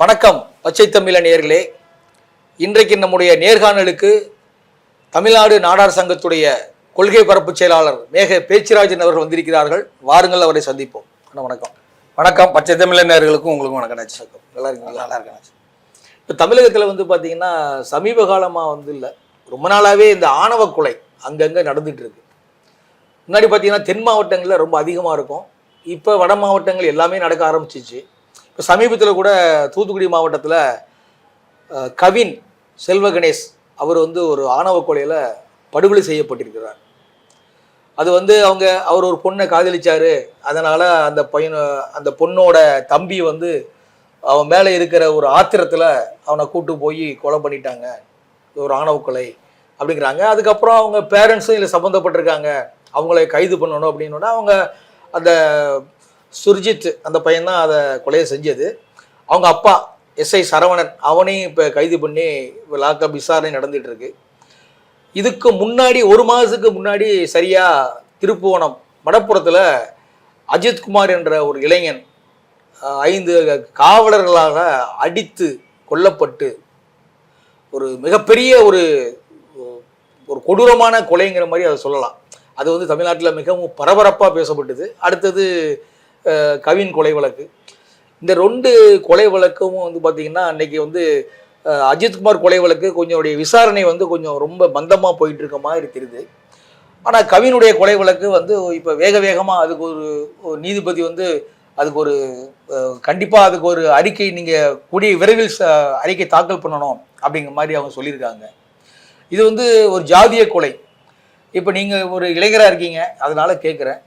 வணக்கம் பச்சை தமிழ நேயர்களே. இன்றைக்கு நம்முடைய நேர்காணலுக்கு தமிழ்நாடு நாடார் சங்கத்துடைய கொள்கை பரப்பு செயலாளர் மேக பேச்சிராஜன் அவர்கள் வந்திருக்கிறார்கள். வாருங்கள் அவரை சந்திப்போம். வணக்கம். வணக்கம் பச்சை தமிழ நேயர்களுக்கும் உங்களுக்கும் வணக்கம் நாச்சு நல்லா இருக்கீங்களா? நல்லா இருக்கேன் இப்போ தமிழகத்தில் வந்து பார்த்தீங்கன்னா சமீப காலமாக வந்து இல்லை ரொம்ப நாளாகவே இந்த ஆணவ கொலை அங்கங்கே நடந்துட்டு இருக்கு. முன்னாடி பார்த்தீங்கன்னா தென் மாவட்டங்களில் ரொம்ப அதிகமாக இருக்கும். இப்போ வட மாவட்டங்கள் எல்லாமே நடக்க ஆரம்பிச்சிச்சு. சமீபத்தில் கூட தூத்துக்குடி மாவட்டத்தில் கவின் செல்வ கணேஷ் அவர் வந்து ஒரு ஆணவ கொலையில் படுகொலை செய்யப்பட்டிருக்கிறார். அது வந்து அவங்க அவர் ஒரு பொண்ணை காதலிச்சார். அதனால் அந்த பையனை அந்த பொண்ணோட தம்பி வந்து அவன் மேலே இருக்கிற ஒரு ஆத்திரத்தில் அவனை கூட்டு போய் கொலை பண்ணிட்டாங்க. ஒரு ஆணவ கொலை அப்படிங்கிறாங்க. அதுக்கப்புறம் அவங்க பேரண்ட்ஸும் இதில் சம்மந்தப்பட்டிருக்காங்க அவங்கள கைது பண்ணணும் அப்படின்னா அவங்க அந்த சுர்ஜித் அந்த பையன் தான் அதை கொலையை செஞ்சது. அவங்க அப்பா எஸ்ஐ சரவணன் அவனையும் இப்போ கைது பண்ணி லாக்அப் விசாரணை நடந்துட்டு இருக்கு. இதுக்கு முன்னாடி ஒரு மாதத்துக்கு முன்னாடி சரியாக திருப்புவனம் மடப்புறத்தில் அஜித்குமார் என்ற ஒரு இளைஞன் ஐந்து காவலர்களாக அடித்து கொல்லப்பட்டு ஒரு மிகப்பெரிய ஒரு ஒரு கொடூரமான கொலைங்கிற மாதிரி அதை சொல்லலாம். அது வந்து தமிழ்நாட்டில் மிகவும் பரபரப்பாக பேசப்பட்டது. அடுத்தது கவின் கொலை வழக்கு. இந்த ரெண்டு கொலை வழக்கும் வந்து பார்த்திங்கன்னா அன்னைக்கு வந்து அஜித்குமார் கொலை வழக்கு கொஞ்சம் விசாரணை வந்து கொஞ்சம் ரொம்ப மந்தமாக போயிட்டு இருக்க மாதிரி தெரியுது. ஆனால் கவினுடைய கொலை வழக்கு வந்து இப்போ வேக வேகமாக அதுக்கு ஒரு ஒரு நீதிபதி வந்து அதுக்கு ஒரு கண்டிப்பாக அதுக்கு ஒரு அறிக்கை நீங்கள் கூடிய விரைவில் அறிக்கை தாக்கல் பண்ணணும் அப்படிங்கிற மாதிரி அவங்க சொல்லியிருக்காங்க. இது வந்து ஒரு ஜாதிய கொலை. இப்போ நீங்கள் ஒரு இளைஞராக இருக்கீங்க அதனால கேட்குறேன்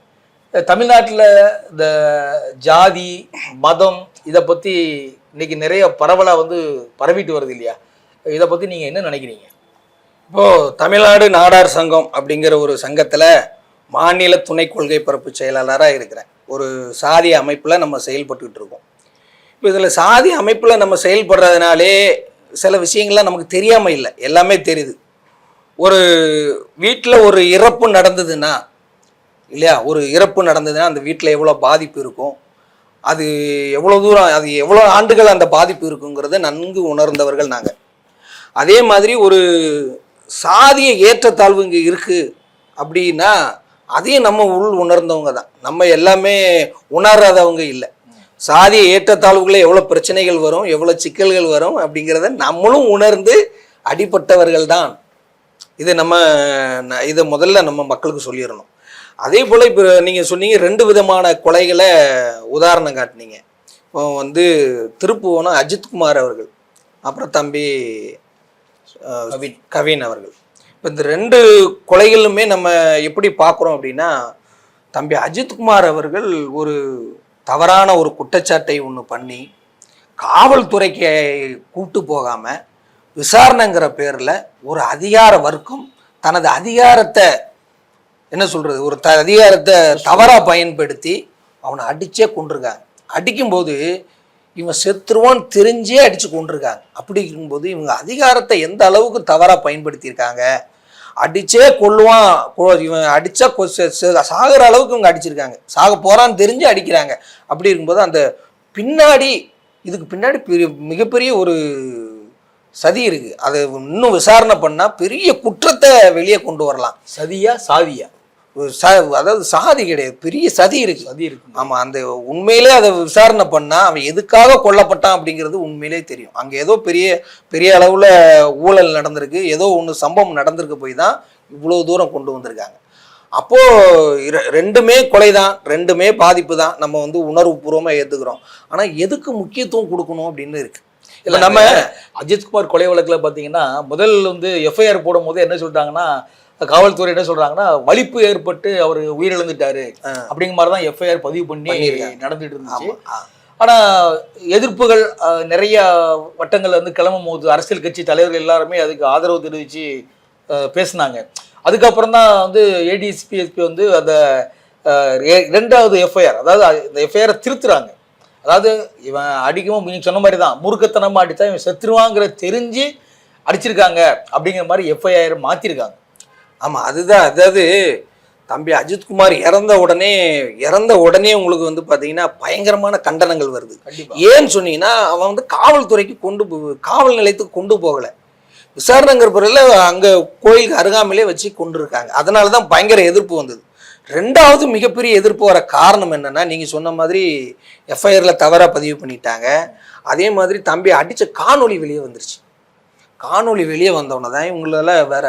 தமிழ்நாட்டில் இந்த ஜாதி மதம் இதை பற்றி இன்னைக்கு நிறைய பரவலாக வந்து பரவிட்டு வருது இல்லையா? இதை பற்றி நீங்கள் என்ன நினைக்கிறீங்க? இப்போது தமிழ்நாடு நாடார் சங்கம் அப்படிங்கிற ஒரு சங்கத்தில் மாநில துணை கொள்கை பரப்பு செயலாளராக இருக்கிறேன். ஒரு சாதி அமைப்பில் நம்ம செயல்பட்டுக்கிட்டு இருக்கோம். இப்போ இதில் சாதி அமைப்பில் நம்ம செயல்படுறதுனாலே சில விஷயங்கள்லாம் நமக்கு தெரியாமல் இல்லை. எல்லாமே தெரியுது. ஒரு வீட்டில் ஒரு இறப்பு நடந்ததுன்னா இல்லையா? ஒரு இறப்பு நடந்ததுன்னா அந்த வீட்டில் எவ்வளோ பாதிப்பு இருக்கும்? அது எவ்வளோ தூரம் அது எவ்வளோ ஆண்டுகள் அந்த பாதிப்பு இருக்குங்கிறத நன்கு உணர்ந்தவர்கள் நாங்கள் அதே மாதிரி ஒரு சாதிய ஏற்றத்தாழ்வு இங்கே இருக்குது அப்படின்னா அதையும் நம்ம உள் உணர்ந்தவங்க தான். நம்ம எல்லாமே உணராதவங்க இல்லை. சாதிய ஏற்றத்தாழ்வுகளில் எவ்வளோ பிரச்சனைகள் வரும் எவ்வளோ சிக்கல்கள் வரும் அப்படிங்கிறத நம்மளும் உணர்ந்து அடிப்பட்டவர்கள் தான். இது நம்ம இதை முதல்ல நம்ம மக்களுக்கு சொல்லிடணும். அதே போல் இப்போ நீங்கள் சொன்னீங்க ரெண்டு விதமான கொலைகளை உதாரணம் காட்டினீங்க இப்போ வந்து திருப்புவனம் அஜித்குமார் அவர்கள் அப்புறம் தம்பி. கவின் அவர்கள் இப்போ இந்த ரெண்டு கொலைகளுமே நம்ம எப்படி பார்க்குறோம் அப்படின்னா தம்பி அஜித்குமார் அவர்கள் ஒரு தவறான ஒரு குற்றச்சாட்டை ஒன்று பண்ணி காவல்துறைக்கு கூப்பிட்டு போகாமல் விசாரணைங்கிற பேரில் ஒரு அதிகார வர்க்கம் தனது அதிகாரத்தை என்ன சொல்றது? ஒரு த அதிகாரத்தை தவறாக பயன்படுத்தி அவனை அடிச்சே கொண்டிருக்காங்க அடிக்கும்போது இவன் செத்துருவான்னு தெரிஞ்சே அடிச்சு கொண்டிருக்காங்க அப்படி இருக்கும்போது இவங்க அதிகாரத்தை எந்த அளவுக்கு தவறாக பயன்படுத்தியிருக்காங்க? அடிச்சே கொள்ளுவான் இவன் அடிச்சா சாகிற அளவுக்கு இவங்க அடிச்சிருக்காங்க. சாக போறான்னு தெரிஞ்சு அடிக்கிறாங்க. அப்படி இருக்கும்போது அந்த பின்னாடி இதுக்கு பின்னாடி பெரிய மிகப்பெரிய ஒரு சதி இருக்கு. அதை இன்னும் விசாரணை பண்ணா பெரிய குற்றத்தை வெளியே கொண்டு வரலாம். சதியா சாவியா? ச அதாவது சாதி கிடையாது. பெரிய சதி இருக்கு. சதி இருக்கு. ஆமா அந்த உண்மையிலே அதை விசாரணை பண்ணா அவன் எதுக்காக கொல்லப்பட்டான் அப்படிங்கிறது உண்மையிலே தெரியும். அங்க ஏதோ பெரிய பெரிய அளவுல ஊழல் நடந்திருக்கு. ஏதோ ஒன்று சம்பவம் நடந்திருக்கு போய் தான் இவ்வளவு தூரம் கொண்டு வந்திருக்காங்க. அப்போ இர- ரெண்டுமே கொலை தான் ரெண்டுமே பாதிப்பு தான். நம்ம வந்து உணர்வு பூர்வமா ஏத்துக்கிறோம். ஆனா எதுக்கு முக்கியத்துவம் கொடுக்கணும் அப்படின்னு இருக்கு. இல்ல நம்ம அஜித்குமார் கொலை வழக்குல பாத்தீங்கன்னா முதல் வந்து எஃப்ஐஆர் போடும் போது என்ன சொல்லிட்டாங்கன்னா காவல்துறை என்ன சொல்றாங்கன்னா வலிப்பு ஏற்பட்டு அவர் உயிரிழந்துட்டாரு. அப்படிங்கிற மாதிரி தான் எஃப்ஐஆர் பதிவு பண்ணி. நடந்துட்டு இருந்துச்சு. ஆமா ஆ. ஆனா எதிர்ப்புகள் நிறைய வட்டங்கள்ல இருந்து கிளம்பும் போது அரசியல் கட்சி தலைவர்கள் எல்லாருமே அதுக்கு ஆதரவு அஹ், பேசுனாங்க. அதுக்கப்புறம் தான் வந்து ஏடிஎஸ்பிஎஸ்பி வந்து அந்த அஹ், ரெ- இரண்டாவது எஃப்ஐஆர் அதாவது அது- இந்த எஃப்ஐஆரை திருத்துறாங்க. அதாவது இவன் அடிக்கவும் நீங்க சொன்ன மாதிரி தான் மூர்க்கத்தனமா அடித்தா இவன் செத்துருவாங்கிற தெரிஞ்சு அடிச்சிருக்காங்க அப்படிங்கிற மாதிரி எஃப்ஐஆர் மாத்திருக்காங்க. ஆமா அதுதான். அதாவது தம்பி அஜித்குமார் இறந்த உடனே இறந்த உடனே உங்களுக்கு வந்து பார்த்தீங்கன்னா பயங்கரமான கண்டனங்கள் வருது. ஏன்னு சொன்னீங்கன்னா அவன் வந்து காவல்துறைக்கு கொண்டு காவல் நிலையத்துக்கு கொண்டு போகலை. விசாரணைங்கிற பிறகு அங்கே கோயிலுக்கு அருகாமையிலே வச்சு கொண்டு இருக்காங்க அதனால தான் பயங்கர எதிர்ப்பு வந்தது. ரெண்டாவது மிகப்பெரிய எதிர்ப்பு வர காரணம் என்னன்னா நீங்கள் சொன்ன மாதிரி எஃப்ஐஆரில் தவறாக பதிவு பண்ணிட்டாங்க. அதே மாதிரி தம்பி அடித்த காணொளி வெளியே வந்துருச்சு. காணொளி வெளியே வந்தோடனே தான் இவங்களால வேற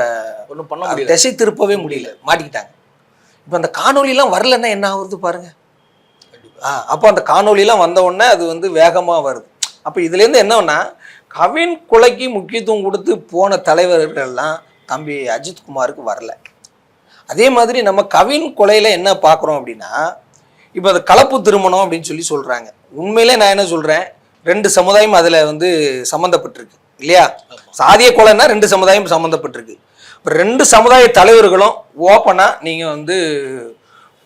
ஒன்றும் பண்ண முடியல. திசை திருப்பவே முடியல. மாட்டிக்கிட்டாங்க. இப்போ அந்த காணொளிலாம் வரலன்னா என்ன ஆகுறது பாருங்க. ஆ அப்போ அந்த காணொளிலாம் வந்த உடனே அது வந்து வேகமாக வருது. அப்போ இதுலேருந்து என்னன்னா கவின் கொலைக்கு முக்கியத்துவம் கொடுத்து போன தலைவர்கள்லாம் தம்பி அஜித் குமாருக்கு வரல. அதே மாதிரி நம்ம கவின் கொலையில் என்ன பார்க்குறோம் அப்படின்னா இப்போ அந்த கலப்பு திருமணம் அப்படின்னு சொல்லி சொல்கிறாங்க உண்மையிலே நான் என்ன சொல்கிறேன் ரெண்டு சமுதாயம் அதில் வந்து சம்மந்தப்பட்டிருக்கு. இல்லையா? சாதிய கொலைன்னா ரெண்டு சமுதாயம் சம்மந்தப்பட்டிருக்கு இப்போ ரெண்டு சமுதாய தலைவர்களும் ஓப்பனாக நீங்கள் வந்து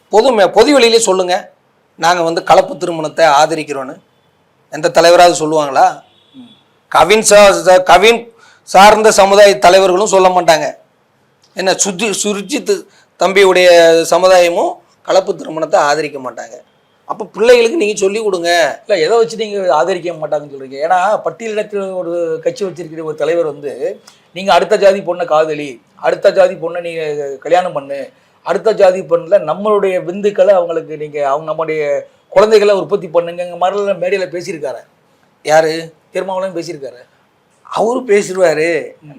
பொது மே- பொது வெளியிலே சொல்லுங்கள் நாங்கள் வந்து கலப்பு திருமணத்தை ஆதரிக்கிறோன்னு. எந்த தலைவராவது சொல்லுவாங்களா? கவின் சா- கவின் சார்ந்த சமுதாய தலைவர்களும் சொல்ல மாட்டாங்க. என்ன சுஜி சுர்ஜித் தம்பியுடைய சமுதாயமும் கலப்பு திருமணத்தை ஆதரிக்க மாட்டாங்க. அப்போ பிள்ளைகளுக்கு நீங்கள் சொல்லி கொடுங்க. இல்லை எதை வச்சு நீங்கள் ஆதரிக்க மாட்டாங்கன்னு சொல்றீங்க? ஏன்னா பட்டியலினத்தில் ஒரு கட்சி வச்சிருக்கிற ஒரு தலைவர் வந்து நீங்கள் அடுத்த ஜாதி பொண்ணை காதலி அடுத்த ஜாதி பொண்ணை நீங்கள் கல்யாணம் பண்ணு அடுத்த ஜாதி பொண்ணில் நம்மளுடைய விந்துக்களை அவங்களுக்கு நீங்கள் அவங்க நம்முடைய குழந்தைகளை உற்பத்தி பண்ணுங்க மாதிரிலாம் மேடையில் பேசியிருக்காரு. யாரு? திருமாவளவன் பேசியிருக்காரு. அவரு பேசிடுவாரு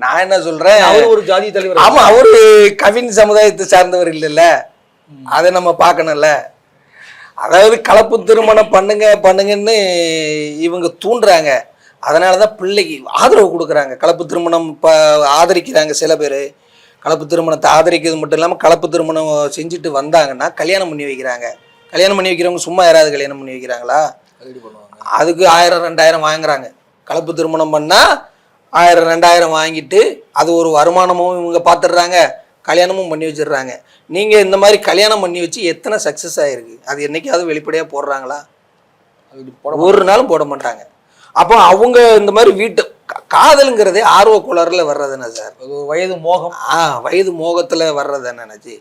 நான் என்ன சொல்றேன்? அவர் ஒரு ஜாதி தலைவர். ஆமா அவரு கவின் சமுதாயத்தை சார்ந்தவர் இல்லைல்ல. அதை நம்ம பார்க்கணும்ல. அதாவது கலப்பு திருமணம் பண்ணுங்க பண்ணுங்கன்னு இவங்க தூண்டுறாங்க. அதனால தான் பிள்ளைக்கு ஆதரவு கொடுக்குறாங்க. கலப்பு திருமணம் இப்போ ஆதரிக்கிறாங்க சில பேர். கலப்பு திருமணத்தை ஆதரிக்கிறது மட்டும் இல்லாமல் கலப்பு திருமணம் செஞ்சுட்டு வந்தாங்கன்னா கல்யாணம் பண்ணி வைக்கிறாங்க. கல்யாணம் பண்ணி வைக்கிறவங்க சும்மா யாராவது கல்யாணம் பண்ணி வைக்கிறாங்களா? அதுக்கு ஆயிரம் ரெண்டாயிரம் வாங்குறாங்க. கலப்பு திருமணம் பண்ணால் ஆயிரம் ரெண்டாயிரம் வாங்கிட்டு அது ஒரு வருமானமும் இவங்க பார்த்துடுறாங்க கல்யாணமும் பண்ணி வச்சிடுறாங்க. நீங்கள் இந்த மாதிரி கல்யாணம் பண்ணி வச்சு எத்தனை சக்ஸஸ் ஆகிருக்கு அது என்னைக்காவது வெளிப்படையாக போடுறாங்களா? ஒரு நாளும் போட மாட்டாங்க. அப்போ அவங்க இந்த மாதிரி வீட்டு காதலுங்கிறதே ஆர்வ குளரில் வர்றதுன்னு சார்? வயது மோகம். ஆ வயது மோகத்தில் வர்றது நினச்சி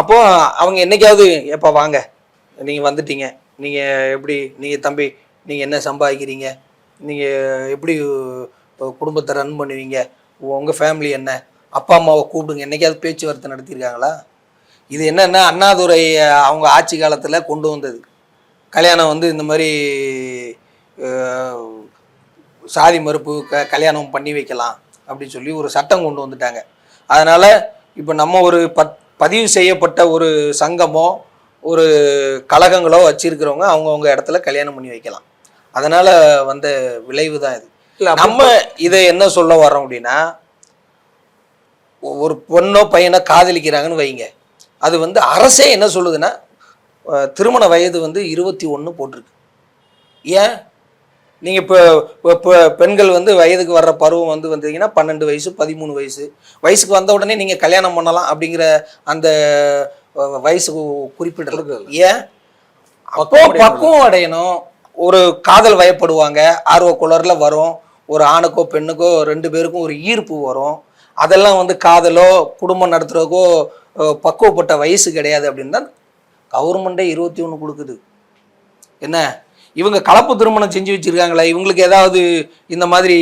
அப்போ அவங்க என்னைக்காவது எப்போ வாங்க. நீங்கள் வந்துட்டீங்க. நீங்கள் எப்படி நீங்கள் தம்பி நீங்கள் என்ன சம்பாதிக்கிறீங்க? நீங்கள் எப்படி குடும்பத்தை ரன் பண்ணுவீங்க? உங்கள் ஃபேமிலி என்ன? அப்பா அம்மாவை கூப்பிடுங்க. என்னைக்காவது பேச்சுவார்த்தை நடத்தியிருக்காங்களா? இது என்னென்னா அண்ணாதுரை அவங்க ஆட்சி காலத்தில் கொண்டு வந்தது. கல்யாணம் வந்து இந்த மாதிரி சாதி மறுப்பு க கல்யாணம் பண்ணி வைக்கலாம் அப்படின்னு சொல்லி ஒரு சட்டம் கொண்டு வந்துட்டாங்க. அதனால் இப்போ நம்ம ஒரு பத் பதிவு செய்யப்பட்ட ஒரு சங்கமோ ஒரு கழகங்களோ வச்சிருக்கிறவங்க அவங்கவுங்க இடத்துல கல்யாணம் பண்ணி வைக்கலாம். அதனால் வந்த விளைவு தான் இது நம்ம இதை என்ன சொல்ல வரோம் அப்படின்னா ஒரு பொண்ணோ பையனோ காதலிக்கிறாங்கன்னு வைங்க. அது வந்து அரசே என்ன சொல்லுதுன்னா திருமண வயது வந்து இருபத்தி ஒன்று போட்டிருக்கு. ஏன்? நீங்கள் இப்போ இப்போ பெண்கள் வந்து வயதுக்கு வர்ற பருவம் வந்து வந்தீங்கன்னா பன்னெண்டு வயசு பதிமூணு வயசு. வயசுக்கு வந்த உடனே நீங்கள் கல்யாணம் பண்ணலாம் அப்படிங்கிற அந்த அஹ், வயசு குறிப்பிடல. ஏன்? அப்போ பக்குவம் அடையணும். ஒரு காதல் வயப்படுவாங்க. ஆர்வ குளரில் வரும். ஒரு ஆணுக்கோ பெண்ணுக்கோ ரெண்டு பேருக்கும் ஒரு ஈர்ப்பு வரும். அதெல்லாம் வந்து காதலோ குடும்பம் நடத்துறதுக்கோ பக்குவப்பட்ட வயசு கிடையாது அப்படின்னு தான் கவர்மெண்ட்டே இருபத்தி ஒன்று கொடுக்குது. என்ன? இவங்க கலப்பு திருமணம் செஞ்சு வச்சுருக்காங்களே இவங்களுக்கு ஏதாவது இந்த மாதிரி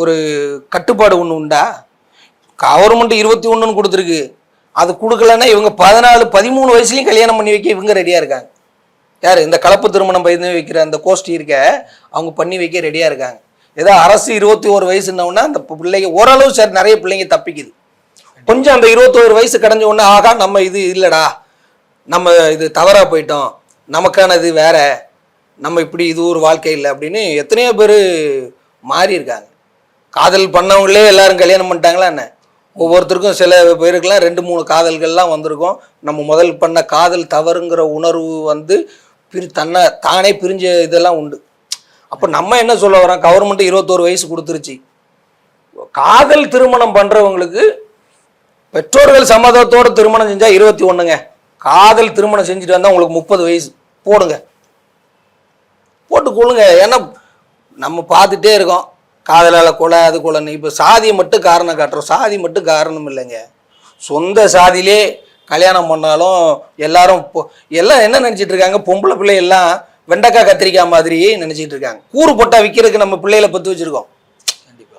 ஒரு கட்டுப்பாடு ஒன்று உண்டா? கவர்மெண்ட் இருபத்தி ஒன்றுன்னு கொடுத்துருக்கு. அது கொடுக்கலன்னா இவங்க பதினாலு பதிமூணு வயசுலையும் கல்யாணம் பண்ணி வைக்க இவங்க ரெடியாக இருக்காங்க. யார்? இந்த கலப்பு திருமணம் பண்ணி வைக்கிற அந்த கோஷ்டி இருக்க அவங்க பண்ணி வைக்க ரெடியாக இருக்காங்க. ஏதோ அரசு இருபத்தி ஒரு வயசுன்னொன்னா அந்த பிள்ளைங்க ஓரளவு சரி நிறைய பிள்ளைங்க தப்பிக்குது. கொஞ்சம் அந்த இருபத்தோரு வயசு கடைஞ்ச உடனே ஆகா நம்ம இது இல்லைடா. நம்ம இது தவறாக போயிட்டோம். நமக்கான இது வேற. நம்ம இப்படி இது ஒரு வாழ்க்கை இல்லை. அப்படின்னு எத்தனையோ பேர் மாறி இருக்காங்க. காதல் பண்ணவங்களே எல்லாரும் கல்யாணம் பண்ணிட்டாங்களா என்ன? ஒவ்வொருத்தருக்கும் சில பேருக்கெல்லாம் ரெண்டு மூணு காதல்கள்லாம் வந்திருக்கும். நம்ம முதல் பண்ண காதல் தவறுங்கிற உணர்வு வந்து பிரி தன்னை தானே பிரிஞ்ச இதெல்லாம் உண்டு. அப்போ நம்ம என்ன சொல்ல வரோம்? கவர்மெண்ட் இருபத்தோரு வயசு கொடுத்துருச்சு. காதல் திருமணம் பண்ணுறவங்களுக்கு பெற்றோர்கள் சம்மதத்தோடு திருமணம் செஞ்சால் இருபத்தி ஒன்றுங்க காதல் திருமணம் செஞ்சுட்டு வந்தால் உங்களுக்கு முப்பது வயசு. போடுங்க. போட்டு கொள்ளுங்க. ஏன்னா நம்ம பார்த்துட்டே இருக்கோம். காதலால் கொலை அது கொலைன்னு. இப்போ சாதியை மட்டும் காரணம் காட்டுறோம். சாதி மட்டும் காரணம் இல்லைங்க. சொந்த சாதியிலே கல்யாணம் பண்ணாலும் எல்லாரும் பொ- எல்லாம் என்ன நினச்சிட்டு இருக்காங்க? பொம்பளை பிள்ளை எல்லாம் வெண்டைக்காய் கத்திரிக்காய் மாதிரி நினைச்சிட்டு இருக்காங்க. கூறு போட்டா விற்கிறதுக்கு நம்ம பிள்ளைகளை பத்து வச்சிருக்கோம். கண்டிப்பா.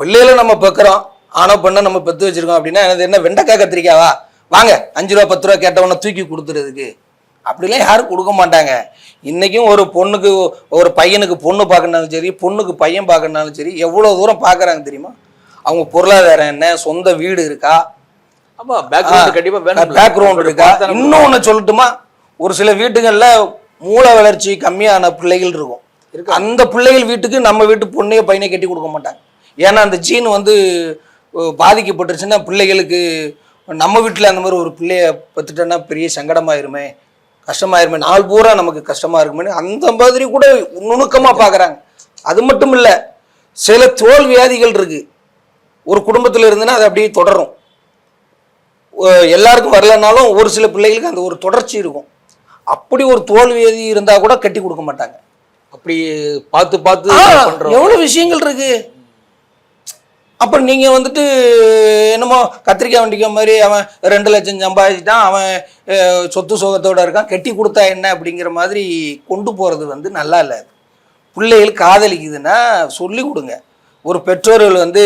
பிள்ளைகளை நம்ம பெக்கிறோம். ஆனோ பண்ண நம்ம பெத்து வச்சிருக்கோம் அப்படின்னா அது என்ன வெண்டைக்காய் கத்திரிக்காவா? வாங்க அஞ்சு ரூபா பத்து ரூபா கேட்டவன தூக்கி கொடுத்துறதுக்கு. அப்படிலாம் யாரும் கொடுக்க மாட்டாங்க. இன்னைக்கும் ஒரு பொண்ணுக்கு ஒரு பையனுக்கு பொண்ணு பார்க்கணுனாலும் சரி பொண்ணுக்கு பையன் பார்க்கணுனாலும் சரி எவ்வளோ தூரம் பார்க்கறாங்க தெரியுமா? அவங்க பொருளாதாரம் என்ன சொந்த வீடு இருக்கா? ஆமா பேக்ரவுண்ட் கண்டிப்பா வேணும். பேக்ரவுண்ட் இருக்கா? இன்னொன்னு சொல்லட்டுமா? ஒரு சில வீட்டுகள்ல மூளை வளர்ச்சி கம்மியான பிள்ளைகள் இருக்கும். அந்த பிள்ளைகள் வீட்டுக்கு நம்ம வீட்டு பொண்ணைய பையனை கட்டி கொடுக்க மாட்டாங்க. ஏன்னா அந்த ஜீன் வந்து பாதிக்கப்பட்டுருச்சுன்னா பிள்ளைகளுக்கு நம்ம வீட்டில் அந்த மாதிரி ஒரு பிள்ளைய பத்துட்டோன்னா பெரிய சங்கடமாயிருமே கஷ்டமாயிருமே நாள் பூரா நமக்கு கஷ்டமா இருக்குமே அந்த மாதிரி கூட நுணுக்கமா பார்க்கறாங்க அது மட்டும் இல்ல சில தோல் வியாதிகள் இருக்கு. ஒரு குடும்பத்துல இருந்துன்னா அது அப்படியே தொடரும். எல்லாருக்கும் வரலனாலும் ஒரு சில பிள்ளைகளுக்கு அந்த ஒரு தொடர்ச்சி இருக்கும். அப்படி ஒரு தோல்வியதி இருந்தா கூட கட்டி கொடுக்க மாட்டாங்க. அப்படி பார்த்து பார்த்து எவ்வளவு விஷயங்கள் இருக்கு? அப்ப நீங்க வந்துட்டு என்னமோ கத்திரிக்காய் வண்டிக்காய் மாதிரி அவன் ரெண்டு லட்சம் சம்பாதிச்சிட்டான் அவன் சொத்து சுகத்தோட இருக்கான் கட்டி கொடுத்தா என்ன அப்படிங்கிற மாதிரி கொண்டு போறது வந்து நல்லா இல்லை பிள்ளைகள் காதலிக்குதுன்னா சொல்லி கொடுங்க. ஒரு பெற்றோர்கள் வந்து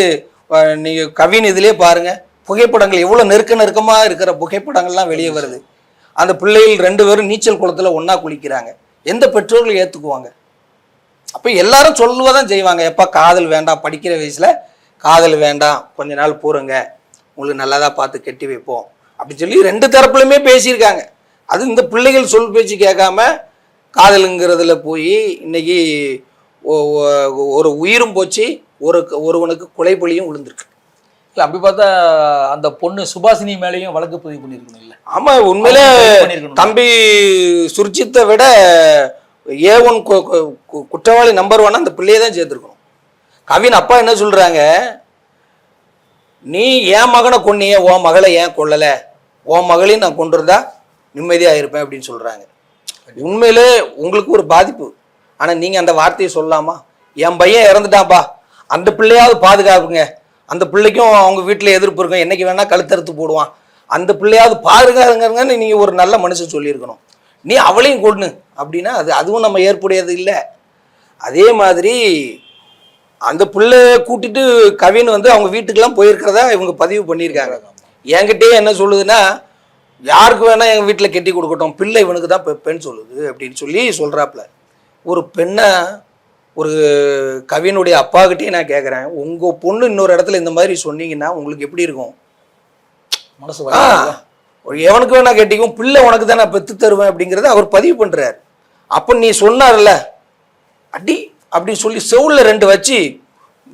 அஹ், நீங்க கவின் இதுலயே பாருங்க புகைப்படங்கள் எவ்வளவு நெருக்க நெருக்கமா இருக்கிற புகைப்படங்கள்லாம் வெளியே வருது. அந்த பிள்ளைகள் ரெண்டு பேரும் நீச்சல் குளத்தில் ஒன்றா குளிக்கிறாங்க. எந்த பெற்றோர்கள் ஏற்றுக்குவாங்க அப்போ எல்லாரும் சொல்லுவதான் செய்வாங்க. எப்போ காதல் வேண்டாம். படிக்கிற வயசில் காதல் வேண்டாம். கொஞ்ச நாள் போருங்க. உங்களுக்கு நல்லதாக பார்த்து கட்டி வைப்போம். அப்படி சொல்லி ரெண்டு தரப்புலையுமே பேசியிருக்காங்க. அது இந்த பிள்ளைகள் சொல் பேச்சு கேட்காம காதலுங்கிறதுல போய் இன்னைக்கு ஒரு உயிரும் போச்சு. ஒரு ஒருவனுக்கு கொலைப்பலியும் விழுந்திருக்கு. இல்ல அப்படி பார்த்தா அந்த பொண்ணு சுபாசினி மேலேயும் வழக்கு பதிவு பண்ணிருக்கணும் இல்ல? ஆமா உண்மையிலே பண்ணியிருக்கணும். தம்பி சுர்ஜித்தை விட ஏ ஒன் குற்றவாளி நம்பர் ஒன் அந்த பிள்ளையை தான் சேர்த்துருக்கணும் கவின் அப்பா என்ன சொல்றாங்க? நீ என் மகனை கொன்னியே உன் மகளை ஏன் கொல்லல? உன் மகளையும் நான் கொண்டிருந்தா நிம்மதியா இருப்பேன் அப்படின்னு சொல்றாங்க. உண்மையிலே உங்களுக்கு ஒரு பாதிப்பு. ஆனா நீங்க அந்த வார்த்தையை சொல்லலாமா? என் பையன் இறந்துட்டான்ப்பா. அந்த பிள்ளையாவது பாதுகாப்புங்க. அந்த பிள்ளைக்கும் அவங்க வீட்டில் எதிர்ப்பு இருக்கும். என்னைக்கு வேணால் கழுத்தறுத்து போடுவான். அந்த பிள்ளையாவது பாதுகாருங்கன்னு நீங்கள் ஒரு நல்ல மனுஷன் சொல்லியிருக்கணும். நீ அவளையும் கொன்னு. அப்படின்னா அது அதுவும் நம்ம ஏற்புடையது இல்லை. அதே மாதிரி அந்த பிள்ளைய கூட்டிட்டு கவின் வந்து அவங்க வீட்டுக்கெல்லாம் போயிருக்கிறதா இவங்க பதிவு பண்ணியிருக்காங்க. என்கிட்டயே என்ன சொல்லுதுன்னா யாருக்கு வேணால் எங்கள் வீட்டில் கெட்டி கொடுக்கட்டும். பிள்ளை இவனுக்கு தான் பெண் சொல்லுது. அப்படின்னு சொல்லி சொல்கிறாப்புல ஒரு பெண்ணை ஒரு கவினுடைய அப்பாகிட்டே நான் கேட்குறேன் உங்க பொண்ணு இன்னொரு இடத்துல இந்த மாதிரி சொன்னீங்கன்னா உங்களுக்கு எப்படி இருக்கும்? மனசு. ஒரு எவனுக்கு வேணா கேட்டிக்கும் பிள்ளை உனக்கு தான் நான் பெத்து தருவேன் அப்படிங்கிறத அவர் பதிவு பண்றாரு. அப்ப நீ சொன்னார்ல அடி அப்படி சொல்லி செவுல்ல ரெண்டு வச்சு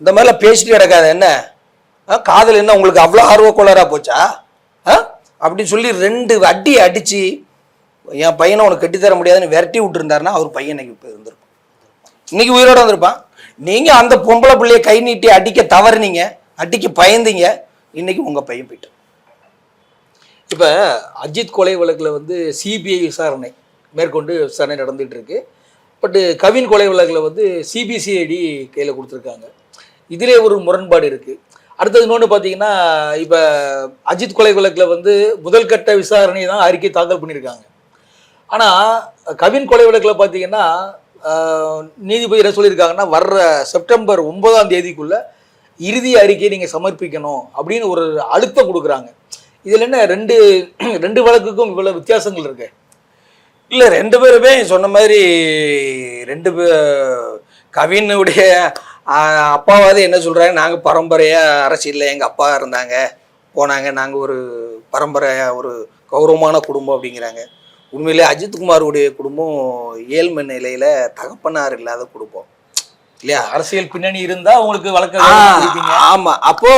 இந்த மாதிரிலாம் பேசிட்டு கிடக்காத என்ன? ஆ, காதல் என்ன உங்களுக்கு அவ்வளோ ஆர்வக்கோளரா போச்சா? ஆ? அப்படி சொல்லி ரெண்டு அடி அடிச்சு என் பையனை உனக்கு கட்டித்தர முடியாதுன்னு விரட்டி விட்டுருந்தாருன்னா அவர் பையன் இன்னைக்கு இருந்திருப்பான் இன்னைக்கு உயிரோட வந்திருப்பான். நீங்கள் அந்த பொம்பளை பிள்ளைய கை நீட்டி அடிக்க தவறுனீங்க அடிக்க பயந்தீங்க இன்னைக்கு உங்கள் பையன் போயிட்டான் இப்போ அஜித் கொலை வழக்கில் வந்து சிபிஐ விசாரணை மேற்கொண்டு விசாரணை நடந்துட்டு இருக்கு. பட்டு கவின் கொலை வழக்கில் வந்து சிபிசிஐடி கையில் கொடுத்துருக்காங்க. இதிலே ஒரு முரண்பாடு இருக்குது அடுத்தது இன்னொன்று பார்த்தீங்கன்னா இப்போ அஜித் கொலை வழக்கில் வந்து முதல் கட்ட விசாரணை தான் அறிக்கை தாக்கல் பண்ணியிருக்காங்க. ஆனால் கவின் கொலை வழக்கில் பார்த்தீங்கன்னா நீதிபதி என்ன சொல்லியிருக்காங்கன்னா வர்ற செப்டம்பர் ஒன்பதாம் தேதிக்குள்ளே இறுதி அறிக்கையை நீங்கள் சமர்ப்பிக்கணும் அப்படின்னு ஒரு அழுத்தம் கொடுக்குறாங்க. இதில் என்ன ரெண்டு ரெண்டு வழக்குக்கும் இவ்வளோ வித்தியாசங்கள் இருக்கு? இல்லை ரெண்டு பேருமே சொன்ன மாதிரி ரெண்டு கவினுடைய அப்பாவாவது என்ன சொல்கிறாங்க நாங்கள் பரம்பரையாக அரசியலில் எங்கள் அப்பா இருந்தாங்க போனாங்க நாங்கள் ஒரு பரம்பரையாக ஒரு கௌரவமான குடும்பம் அப்படிங்கிறாங்க. உண்மையிலே அஜித்குமாருடைய குடும்பம் ஏழ்மை நிலையில தகப்பனார் இல்லாத குடும்பம். இல்லையா? அரசியல் பின்னணி இருந்தா உங்களுக்கு வழக்கு ஆ, பிடிப்பீங்க ஆமா. அப்போ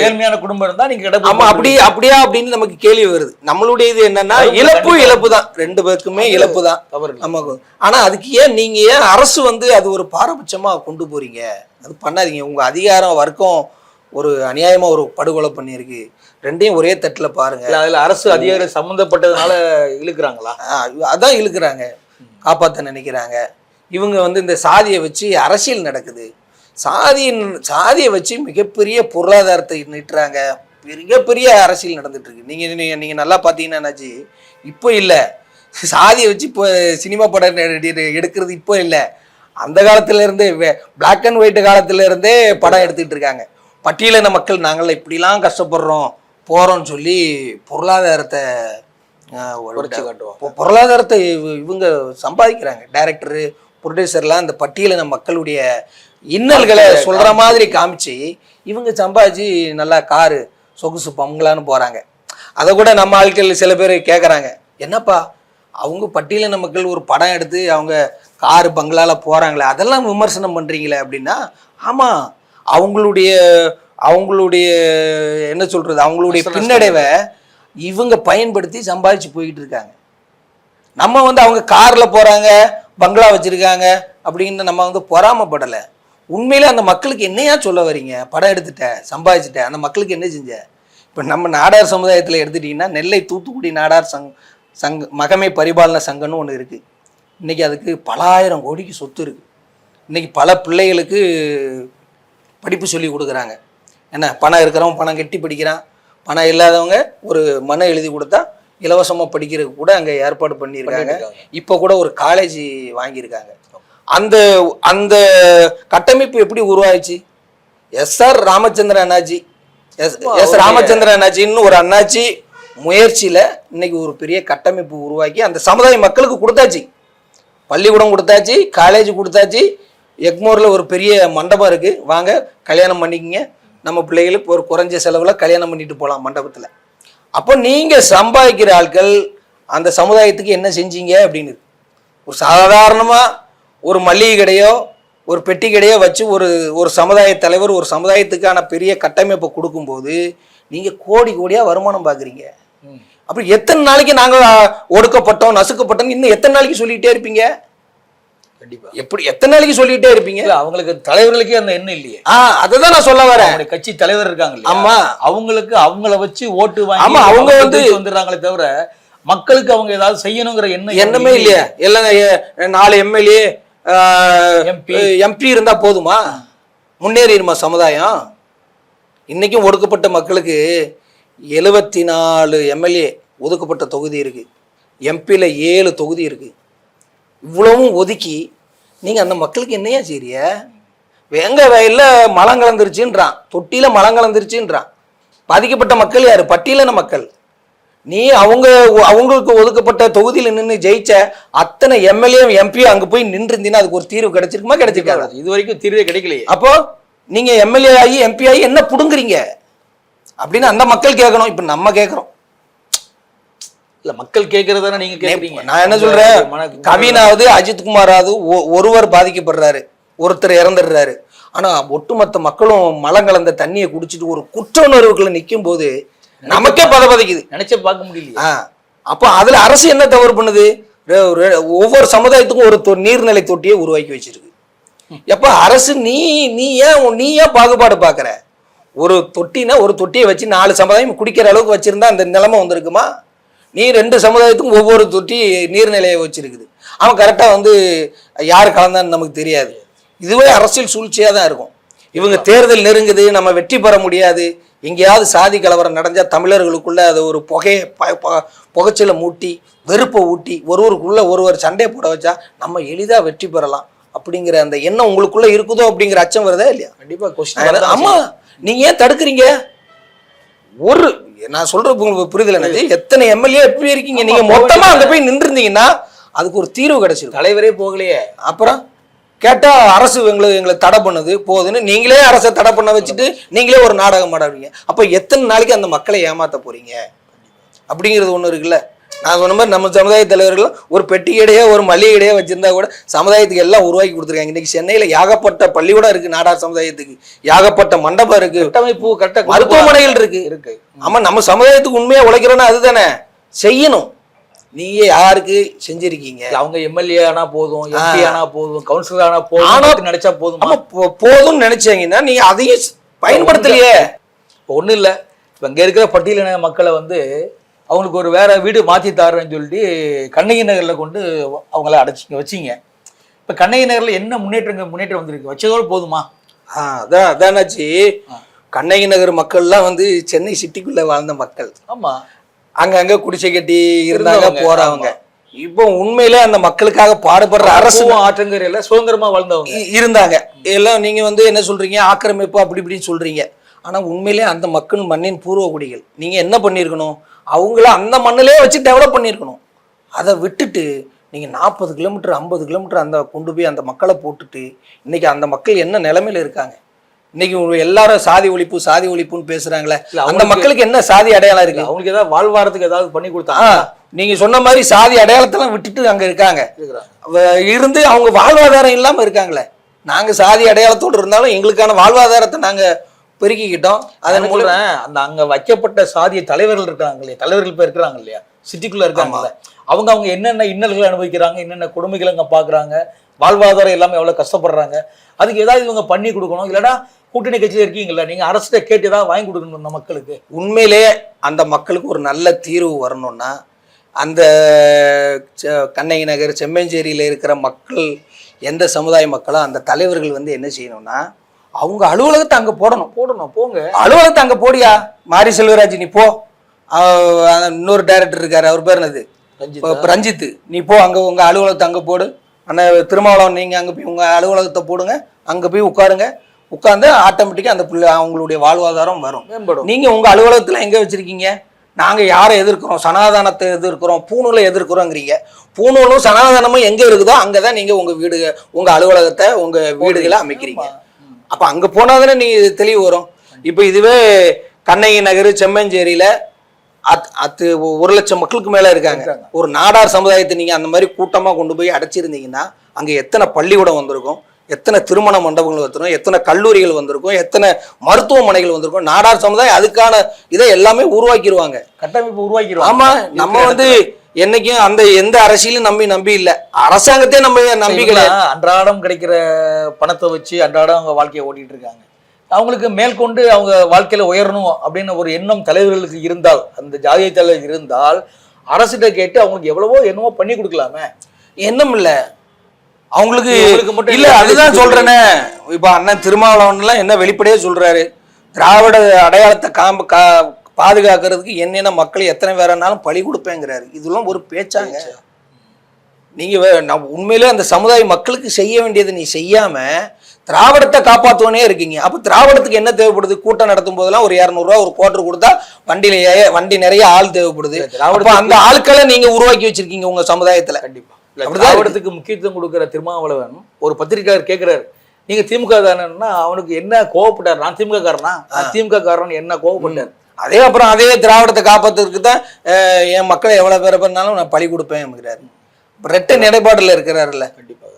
ஏழ்மையான குடும்பம் இருந்தா நீங்க கிடப்பு ஆமா அப்படி அப்படியா அப்படின்னு நமக்கு கேள்வி வருது. நம்மளுடைய இது என்னன்னா. இழப்பு இழப்பு தான் ரெண்டு பேருக்குமே இழப்பு தான் தவறு. நமக்கு. ஆனா அதுக்கு ஏன் நீங்க ஏன் அரசு வந்து அது ஒரு பாரபட்சமா கொண்டு போறீங்க? அது பண்ணாதீங்க. உங்க அதிகாரம் வர்க்கம் ஒரு அநியாயமா ஒரு படுகொலை பண்ணியிருக்கு. ரெண்டையும் ஒரே தட்டுல பாருங்க. இல்ல அதுல அரசு அதிகாரி சம்பந்தப்பட்டதுனால இழுக்கிறாங்களா? அதான் இழுக்கிறாங்க. காப்பாத்த நினைக்கிறாங்க. இவங்க வந்து இந்த சாதியை வச்சு அரசியல் நடக்குது. சாதியின் சாதியை வச்சு மிகப்பெரிய பொருளாதாரத்தை நீட்டுறாங்க. மிகப்பெரிய அரசியல் நடந்துட்டு இருக்கு நீங்க நீங்க நீங்க நல்லா பாத்தீங்கன்னா என்னாச்சு? இப்போ இல்ல. சாதியை வச்சு இப்போ சினிமா படம் எடு- எடு- எடுக்கிறது இப்போ இல்ல. அந்த காலத்துல இருந்தே பிளாக் அண்ட் ஒயிட் காலத்துல இருந்தே படம் எடுத்துட்டு இருக்காங்க. பட்டியலின மக்கள் நாங்கள் இப்படிலாம் கஷ்டப்படுறோம். போறோம்னு சொல்லி பொருளாதாரத்தை காட்டுவாங்க. பொ- பொருளாதாரத்தை இவ- இவங்க சம்பாதிக்கிறாங்க. டைரக்டரு ப்ரொடியூசர்லாம் அந்த பட்டியலின மக்களுடைய இன்னல்களை சொல்ற மாதிரி காமிச்சு இவங்க சம்பாதிச்சு நல்லா காரு சொகுசு பங்களான்னு போறாங்க. அதை கூட நம்ம ஆட்கள் சில பேர் கேட்குறாங்க என்னப்பா அவங்க பட்டியலின மக்கள் ஒரு படம் எடுத்து அவங்க காரு பங்களால போறாங்களே அதெல்லாம் விமர்சனம் பண்றீங்களே அப்படின்னா ஆமா அவங்களுடைய அவங்களுடைய என்ன சொல்றது அவங்களுடைய. பின்னடைவை இவங்க பயன்படுத்தி சம்பாதிச்சு போயிட்டு இருக்காங்க. நம்ம வந்து அவங்க கார்ல போறாங்க பங்களா வச்சிருக்காங்க அப்படின்னு நம்ம வந்து பொறாமப்படலை. உண்மையில அந்த மக்களுக்கு என்னையா சொல்ல வரீங்க? படம் எடுத்துட்ட சம்பாதிச்சுட்ட அந்த மக்களுக்கு என்ன செஞ்ச? இப்போ நம்ம நாடார் சமுதாயத்தில் எடுத்துட்டீங்கன்னா நெல்லை தூத்துக்குடி நாடார் சங் சங்க மகமை பரிபாலன சங்கம்னு ஒன்று இருக்கு. இன்னைக்கு அதுக்கு பலாயிரம் கோடிக்கு சொத்து இருக்கு. இன்னைக்கு பல பிள்ளைகளுக்கு படிப்பு சொல்லி கொடுக்குறாங்க. என்ன பணம் இருக்கிறவன் பணம் கட்டி படிக்கிறான். பணம் இல்லாதவங்க ஒரு மனை எழுதி கொடுத்தா இலவசமாக படிக்கிறதுக்கு கூட அங்கே ஏற்பாடு பண்ணியிருக்காங்க. இப்போ கூட ஒரு காலேஜ் வாங்கியிருக்காங்க. அந்த அந்த கட்டமைப்பு எப்படி உருவாச்சு எஸ் ஆர் ராமச்சந்திர அண்ணாச்சி எஸ் எஸ் ராமச்சந்திர அண்ணாச்சின்னு ஒரு அண்ணாச்சி முயற்சியில் இன்னைக்கு ஒரு பெரிய கட்டமைப்பு உருவாக்கி அந்த சமுதாய மக்களுக்கு கொடுத்தாச்சு. பள்ளிக்கூடம் கொடுத்தாச்சு காலேஜ் கொடுத்தாச்சு. எக்மோரில் ஒரு பெரிய மண்டபம் இருக்குது வாங்க கல்யாணம் பண்ணிக்கிங்க. நம்ம பிள்ளைகளுக்கு ஒரு குறைஞ்ச செலவில் கல்யாணம் பண்ணிட்டு போகலாம் மண்டபத்தில் அப்போ நீங்கள் சம்பாதிக்கிற ஆட்கள் அந்த சமுதாயத்துக்கு என்ன செஞ்சீங்க அப்படின்னு. ஒரு சாதாரணமாக ஒரு மளிகை கடையோ ஒரு பெட்டி கடையோ வச்சு ஒரு ஒரு சமுதாய தலைவர் ஒரு சமுதாயத்துக்கான பெரிய கட்டமைப்பை கொடுக்கும்போது நீங்கள் கோடி கோடியாக வருமானம் பார்க்குறீங்க. அப்படி எத்தனை நாளைக்கு நாங்கள் ஒடுக்கப்பட்டோம் நசுக்கப்பட்டோம் இன்னும் எத்தனை நாளைக்கு சொல்லிக்கிட்டே இருப்பீங்க எப்படி எத்தனை நாளைக்கு சொல்லிக்கிட்டே இருப்பீங்க? அவங்களுக்கு தலைவர்களுக்கே அந்த எண்ணம் இல்லையே. அதை தான் நான் சொல்ல வரேன். கட்சி தலைவர் இருக்காங்க? ஆமா. அவங்களுக்கு அவங்கள வச்சு ஓட்டு வாங்கி ஆமா, அவங்க வந்து- வந்துடுறாங்களே தவிர மக்களுக்கு அவங்க ஏதாவது செய்யணுங்கிற எண்ணம் எண்ணமே இல்லையா. எல்லாம் நாலு எம்எல்ஏ MP. எம்பி. இருந்தா போதுமா? முன்னேறிடுமா சமுதாயம்? இன்னைக்கும் ஒடுக்கப்பட்ட மக்களுக்கு எழுபத்தி நாலு எம்எல்ஏ ஒதுக்கப்பட்ட தொகுதி இருக்கு. எம்பியில் ஏழு தொகுதி இருக்கு. இவ்வளவும் ஒதுக்கி நீங்க அந்த மக்களுக்கு என்னையா செய்றிய வெங்க வயல்ல மலம் கலந்துருச்சுன்றான். தொட்டியில மலம் கலந்துருச்சுன்றான். பாதிக்கப்பட்ட மக்கள் யாரு? பட்டியலின மக்கள். நீ அவங்க அவங்களுக்கு ஒதுக்கப்பட்ட தொகுதியில் நின்று ஜெயிச்ச அத்தனை எம்எல்ஏ எம்பியும் அங்க போய் நின்றுருந்தீங்கன்னா அதுக்கு ஒரு தீர்வு கிடைச்சிருக்குமா? கிடைச்சிருக்காது? இது வரைக்கும் தீர்வே கிடைக்கலையே. அப்போ நீங்க எம்எல்ஏ ஆகி எம்பி ஆகி என்ன புடுங்குறீங்க? அப்படின்னு அந்த மக்கள் கேட்கணும். இப்ப நம்ம கேட்கறோம். இல்ல மக்கள் கேட்கறதானே நீங்க கேக்குறீங்க? நான் என்ன சொல்றேன்? கவினாவது அஜித் குமாராவது ஒ- ஒருவர் பாதிக்கப்படுறாரு. ஒருத்தர் இறந்துடுறாரு. ஆனா ஒட்டுமொத்த மக்களும் மலம் கலந்த தண்ணியை குடிச்சிட்டு ஒரு குற்ற உணர்வுக்குள்ள நிற்கும் போது நமக்கே பதபதைக்குது நினைச்சே பார்க்க முடியலையே. ஆ. அப்போ அதுல அரசு என்ன தவறு பண்ணுது? ஒவ்வொரு சமுதாயத்துக்கும் ஒரு நீர்நிலை தொட்டியை உருவாக்கி வச்சிருக்கு. எப்ப அரசு நீ நீ ஏன் நீ ஏன் பாகுபாடு பார்க்கற ஒரு தொட்டினா ஒரு தொட்டியை வச்சு நாலு சமுதாயம் குடிக்கிற அளவுக்கு வச்சிருந்தா அந்த நிலைமை வந்திருக்குமா? நீ ரெண்டு சமுதாயத்துக்கும் ஒவ்வொரு தொட்டி நீர்நிலையை வச்சிருக்குது. அவன் கரெக்டாக வந்து யார் கலந்தான்னு நமக்கு தெரியாது. இதுவே அரசியல் சூழ்ச்சியாக தான் இருக்கும். இவங்க தேர்தல் நெருங்குது நம்ம வெற்றி பெற முடியாது. எங்கேயாவது சாதி கலவரம் நடந்தா தமிழர்களுக்குள்ள அது ஒரு புகையை புகைச்சலை மூட்டி வெறுப்பை ஊட்டி ஒருவருக்குள்ள ஒருவர் சண்டை போட வச்சா நம்ம எளிதா வெற்றி பெறலாம் அப்படிங்கிற அந்த எண்ணம் உங்களுக்குள்ள இருக்குதோ அப்படிங்கிற அச்சம் வருதா இல்லையா? கண்டிப்பா நான் கொஸ்டின் என்ன- ஆமா நீங்க ஏன் தடுக்கிறீங்க? ஒரு நான் சொல்றது உங்களுக்கு புரிதல் எனக்கு எத்தனை எம்எல்ஏ எப்படி இருக்கீங்க? நீங்க மொத்தமா அங்க போய் நின்றுருந்தீங்கன்னா அதுக்கு ஒரு தீர்வு கிடைச்சிருக்கும் தலைவரே போகலையே. அப்புறம் கேட்டா அரசு எங்களை எங்களை தடை பண்ணுது போகுதுன்னு நீங்களே அரசை தடை பண்ண வச்சுட்டு நீங்களே ஒரு நாடகம் ஆடுவீங்க அப்ப எத்தனை நாளைக்கு அந்த மக்களை ஏமாத்த போறீங்க? அப்படிங்கிறது ஒண்ணு இருக்குல்ல. நான் சொன்ன மாதிரி நம்ம சமுதாய தலைவர்கள் ஒரு பெட்டி கடையோ ஒரு மளிகை கடையோ வச்சிருந்தா கூட சமுதாயத்துக்கு எல்லாம் உருவாக்கி கொடுத்துருக்காங்க. இன்னைக்கு சென்னையில ஏகப்பட்ட பள்ளிக்கூடம் இருக்கு நாடார் சமுதாயத்துக்கு. ஏகப்பட்ட மண்டபம் இருக்கு. கட்டமைப்பு கட்ட மருத்துவமனைகள் இருக்கு. இருக்கு. ஆமா நம்ம சமுதாயத்துக்கு உண்மையா உழைக்கிறோன்னா அதுதானே. செய்யணும். நீங்க யாருக்கு செஞ்சிருக்கீங்க? அவங்க எம்எல்ஏ ஆனா போதும் எம்பி ஆனா போதும் கவுன்சிலர் ஆனா போதும் நினைச்சா போதும்? ஆமா போதும்னு நினைச்சீங்கன்னா நீங்க அதையும் பயன்படுத்தலையே. ஒன்றும் இல்லை. இப்போ இங்கே இருக்கிற பட்டியலின மக்களை வந்து அவங்களுக்கு ஒரு வேற வீடு மாற்றி தரேன்னு சொல்லிட்டு கண்ணகி நகரில் கொண்டு அவங்கள அடைச்சிங்க வச்சிங்க. இப்போ கண்ணகி நகரில் என்ன முன்னேற்றங்க முன்னேற்றம் வந்திருக்கு? வச்சதோடு போதுமா? ஆ, அதான் அதானாச்சு கண்ணகி நகர் மக்கள்லாம் வந்து சென்னை சிட்டிக்குள்ள வாழ்ந்த மக்கள். ஆமா. அங்கங்க குடிசை கட்டி இருந்தாங்க போறவங்க. இப்போ உண்மையிலே அந்த மக்களுக்காக பாடுபடுற அரசு ஆற்றங்கரையில சுதந்திரமா வாழ்ந்தவங்க. இருந்தாங்க. எல்லாம் நீங்க வந்து என்ன சொல்றீங்க? ஆக்கிரமிப்பு அப்படி இப்படின்னு சொல்றீங்க. ஆனா உண்மையிலே அந்த மக்கள் மண்ணின் பூர்வ குடிகள். நீங்க என்ன பண்ணியிருக்கணும்? அவங்கள அந்த மண்ணிலே வச்சு டெவலப் பண்ணியிருக்கணும். அதை விட்டுட்டு நீங்க நாற்பது கிலோமீட்டர் ஐம்பது கிலோமீட்டர் அந்த கொண்டு போய் அந்த மக்களை போட்டுட்டு இன்னைக்கு அந்த மக்கள் என்ன நிலைமையில இருக்காங்க? இன்னைக்கு எல்லாரும் சாதி ஒழிப்பு சாதி ஒழிப்புன்னு பேசுறாங்களே. அந்த மக்களுக்கு என்ன சாதி அடையாளம் இருக்கு? அவங்களுக்கு ஏதாவது வாழ்வாரத்துக்கு ஏதாவது பண்ணி ஆ, கொடுத்தாங்க நீங்க சொன்ன மாதிரி சாதி அடையாளத்தெல்லாம் விட்டுட்டு அங்க இருக்காங்க. இருந்து அவங்க வாழ்வாதாரம் இல்லாம இருக்காங்களே. நாங்க சாதி அடையாளத்தோடு இருந்தாலும் எங்களுக்கான வாழ்வாதாரத்தை நாங்க பெருக்கிக்கிட்டோம் அதன் மூலம் அந்த அங்க வைக்கப்பட்ட சாதிய தலைவர்கள் இருக்காங்க இல்லையா தலைவர்கள் இப்ப இருக்கிறாங்க இல்லையா? சிட்டிக்குள்ள இருக்காங்கல்ல அவங்க அவங்க என்னென்ன இன்னல்களை அனுபவிக்கிறாங்க என்னென்ன கொடுமைகளை அங்க பாக்குறாங்க வாழ்வாதாரம் எல்லாமே எவ்வளவு கஷ்டப்படுறாங்க அதுக்கு ஏதாவது இவங்க பண்ணி கொடுக்கணும். இல்லைன்னா கூட்டணி கட்சியில இருக்கீங்கல்ல நீங்க அரசு கேட்டு ஏதாவது வாங்கி கொடுக்கணும் இந்த மக்களுக்கு. உண்மையிலே அந்த மக்களுக்கு ஒரு நல்ல தீர்வு வரணும்னா அந்த கண்ணகி நகர் செம்மஞ்சேரியில் இருக்கிற மக்கள் எந்த சமுதாய மக்களோ அந்த தலைவர்கள் வந்து என்ன செய்யணும்னா அவங்க அலுவலகத்தை அங்கே போடணும். போடணும் போங்க. அலுவலகத்தை அங்கே போடியா? மாரி செல்வராஜ் நீ போ. அந்த இன்னொரு டைரக்டர் இருக்காரு அவர் பேர் என்னது? ரஞ்சித். நீ போ அங்கே உங்கள் அலுவலகத்தை அங்கே போடு. அண்ணன் திருமாவளவன் நீங்கள் அங்கே போய் உங்கள் அலுவலகத்தை போடுங்க. அங்கே போய் உட்காருங்க. உட்காந்து ஆட்டோமேட்டிக்காக அந்த பிள்ளை அவங்களுடைய வாழ்வாதாரம் வரும். மேம்படும். நீங்கள் உங்கள் அலுவலகத்தில் எங்கே வச்சுருக்கீங்க? நாங்கள் யாரை எதிர்க்கிறோம்? சனாதனத்தை எதிர்க்கிறோம்? பூணூலை எதிர்க்கிறோங்கிறீங்க. பூணூலும் சனாதனமும் எங்கே இருக்குதோ அங்கே தான் நீங்கள் உங்கள் வீடு உங்கள் அலுவலகத்தை உங்கள் வீடுகளை அமைக்கிறீங்க. அப்போ அங்கே போனால் தானே நீங்கள் தெளிவு வரும். இப்போ இதுவே கண்ணகி நகர் செம்மஞ்சேரியில் அத் அத்து ஒரு லட்சம் மக்களுக்கு மேலே இருக்காங்க. இருக்காங்க. ஒரு நாடார் சமுதாயத்தை நீங்கள் அந்த மாதிரி கூட்டமாக கொண்டு போய் அடைச்சிருந்தீங்கன்னா அங்கே எத்தனை பள்ளிக்கூடம் வந்திருக்கும்? எத்தனை திருமண மண்டபங்கள் வந்திருக்கும் எத்தனை கல்லூரிகள் வந்திருக்கும் எத்தனை மருத்துவமனைகள் வந்திருக்கும் நாடார் சமுதாயம் அதுக்கான இதை எல்லாமே உருவாக்கிடுவாங்க கட்டமைப்பு உருவாக்கிடுவாங்க ஆமா நம்ம வந்து என்னைக்கும் அந்த எந்த அரசியலும் நம்பி நம்பி இல்ல. அரசாங்கத்தையே நம்ம நம்பி கிடையாது. இவங்க அன்றாடம் கிடைக்கிற பணத்தை வச்சு அன்றாடம் அவங்க வாழ்க்கையை ஓட்டிட்டு இருக்காங்க. அவங்களுக்கு மேற்கொண்டு அவங்க வாழ்க்கையில உயரணும் அப்படின்னு ஒரு எண்ணம் தலைவர்களுக்கு இருந்தால் அந்த ஜாதிய தலைவர் இருந்தால் அரசிட்ட கேட்டு அவங்களுக்கு எவ்வளவோ என்னவோ பண்ணி கொடுக்கலாமே. எண்ணம் இல்ல. அவங்களுக்கு இல்ல அதுதான் சொல்றேனே. இப்ப அண்ணன் திருமாவளவன் எல்லாம் என்ன வெளிப்படையா சொல்றாரு? திராவிட அடையாளத்தை காம்பு கா பாதுகாக்கிறதுக்கு என்னென்ன மக்கள் எத்தனை பேரனாலும் பழி கொடுப்பேங்கிறாரு. இதெல்லாம் ஒரு பேச்சாங்க. நீங்க வே- நான் உண்மையிலே அந்த சமுதாய மக்களுக்கு செய்ய வேண்டியதை நீ செய்யாம திராவிடத்தை காப்பாத்துவனே இருக்கீங்க. அப்ப திராவிடத்துக்கு என்ன தேவைப்படுது? கூட்டம் நடத்தும் போதெல்லாம் ஒரு இரநூறுவா ஒரு கோட்டர் கொடுத்தா வண்டியில வண்டி நிறைய ஆள் தேவைப்படுது. அப்ப அந்த ஆட்களை நீங்க உருவாக்கி வச்சிருக்கீங்க உங்க சமுதாயத்துல. கண்டிப்பா. இல்ல, அப்படிதான் திராவிடத்துக்கு முக்கியத்துவம் கொடுக்கிற திருமாவளவன் ஒரு பத்திரிக்கையாளர் கேட்கிறாரு. நீங்க திமுக தானேன்னா அவனுக்கு என்ன கோவப்பட்டார்? நான் திமுக காரனா? திமுக காரன் என்ன கோவப்பட்டார்? அதே அப்புறம் அதே திராவிடத்தை காப்பாத்துறதுக்கு தான் என் மக்களை எவ்வளவு பேர் பண்ணாலும் நான் பழி இப்ப ரெட்டை நிலைப்பாடுல இருக்கிறாருல்ல. கண்டிப்பாக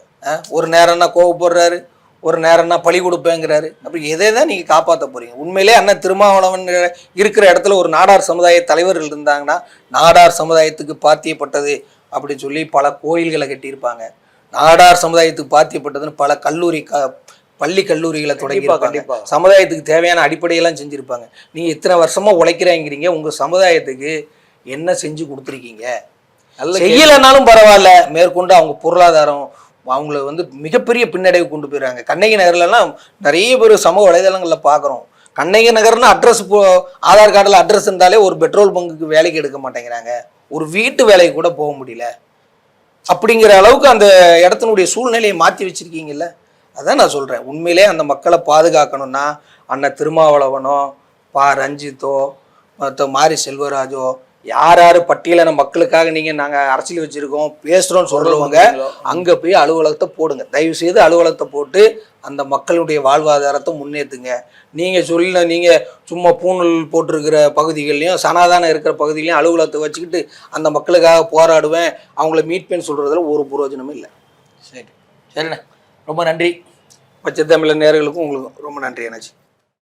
ஒரு நேரம்னா கோவப்படுறாரு ஒரு நேரம்னா பழி கொடுப்பேங்கிறாரு. அப்படி எதை தான் நீங்க காப்பாற்ற போறீங்க? உண்மையிலே அண்ணன் திருமாவளவன் இருக்கிற இடத்துல ஒரு நாடார் சமுதாய தலைவர்கள் இருந்தாங்கன்னா நாடார் சமுதாயத்துக்கு பாத்தியப்பட்டது அப்படின்னு சொல்லி பல கோயில்களை கட்டியிருப்பாங்க. நாடார் சமுதாயத்துக்கு பாத்தியப்பட்டதுன்னு பல கல்லூரி க பள்ளி கல்லூரிகளை தொடங்கியிருப்பாங்க. சமுதாயத்துக்கு தேவையான அடிப்படையெல்லாம் செஞ்சிருப்பாங்க. நீங்க இத்தனை வருஷமா உழைக்கிறேங்கிறீங்க உங்க சமுதாயத்துக்கு என்ன செஞ்சு கொடுத்துருக்கீங்க? செய்யலைனாலும் பரவாயில்ல. மேற்கொண்டு அவங்க பொருளாதாரம் அவங்கள வந்து மிகப்பெரிய பின்னடைவு கொண்டு போயிடுறாங்க. கண்ணகி நகர்லலாம் நிறைய பேர் சமூக வலைதளங்களில் பார்க்குறோம் கண்ணகி நகர்னு அட்ரஸ் ஆதார் கார்டில் அட்ரஸ் இருந்தாலே ஒரு பெட்ரோல் பங்குக்கு வேலைக்கு எடுக்க மாட்டேங்கிறாங்க. ஒரு வீட்டு வேலைக்கு கூட போக முடியல. அப்படிங்கிற அளவுக்கு அந்த இடத்தினுடைய சூழ்நிலையை மாற்றி வச்சுருக்கீங்கல்ல? அதான் நான் சொல்கிறேன் உண்மையிலே அந்த மக்களை பாதுகாக்கணும்னா அண்ணன் திருமாவளவனோ பா. ரஞ்சித்தோ மற்ற மாரி செல்வராஜோ யார் யார் பட்டியலான மக்களுக்காக நீங்கள் நாங்கள் அரசியல் வச்சுருக்கோம் பேசுகிறோம்னு சொல்கிறவங்க அங்கே போய் அலுவலகத்தை போடுங்க. தயவு செய்து அலுவலகத்தை போட்டு அந்த மக்களுடைய வாழ்வாதாரத்தை முன்னேற்றுங்க நீங்கள் சொல்ல நீங்கள் சும்மா பூணூல் போட்டிருக்கிற பகுதிகள்லையும் சனாதானம் இருக்கிற பகுதிகளையும் அலுவலகத்தை வச்சுக்கிட்டு அந்த மக்களுக்காக போராடுவேன் அவங்கள மீட் பண்ணி சொல்கிறதுல ஒரு பிரயோஜனமும் இல்லை. சரி. சரிண்ணே. ரொம்ப நன்றி. பச்சை தமிழர் நேர்களுக்கும் உங்களுக்கு ரொம்ப நன்றி அண்ணாச்சி